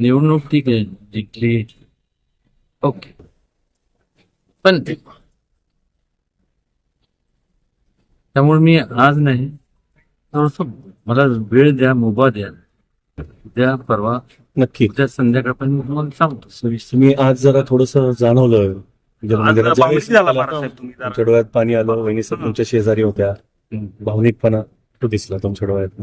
निवडणूक ठीक आहे जिंकली. ओके. पण त्यामुळे मी आज नाही थोडस मला वेळ द्या मुभा द्या. उद्या परवा. नक्की. उद्या संध्याकाळपर्यंत मी तुम्हाला सांगतो. सविस्तर मी आज जरा थोडस जाणवलं. तुम्ही जरा. तुमच्या डोळ्यात पाणी आलं वहिनी सर तुमच्या शेजारी होत्या. भावनिकपणा तो दिसला तुमच्या डोळ्यात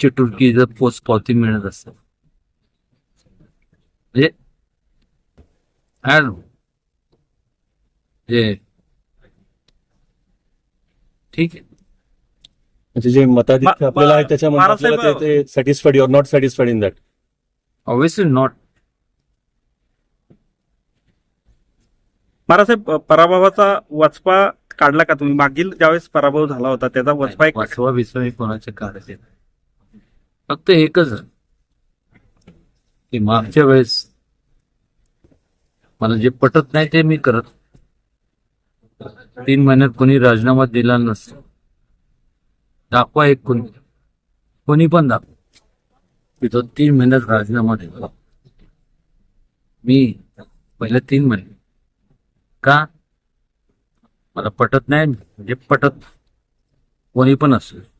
चिटुरकी जर पोच पावती मिळत असते म्हणजे. जे ठीक आहे. म्हणजे जे मताधिक्य आपल्याला आहे त्याच्यामध्ये बाळासाहेब- आपल्याला ते satisfied your not satisfied in that obviously not मारासाहेब पराभवाचा वचपा काढला का तुम्ही? मागील ज्यावेळेस पराभव झाला होता त्याचा वचपा एक वाचवा हे कोणाच्या काढायचे नाही. फक्त एकच की मागच्या वेळेस मला जे पटत नाही ते मी करत. तीन महिन्यात कोणी राजीनामा दिला नसतो. दाखवा एक कोणी. कोणी पण दाखवा. की तो तीन महिन्यात राजीनामा दिला. मी पहिल्या तीन महिने. का? मला पटत नाही म्हणजे पटत. कोणी पण असेल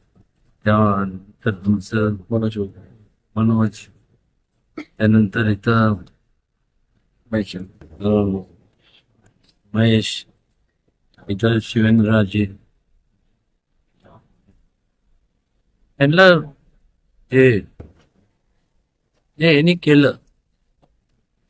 त्यानंतर तुमचं मनोज मनोज. त्यानंतर इथं महेश. महेश. इथं शिवेंद्रराजे. यांना हे हे यांनी केलं.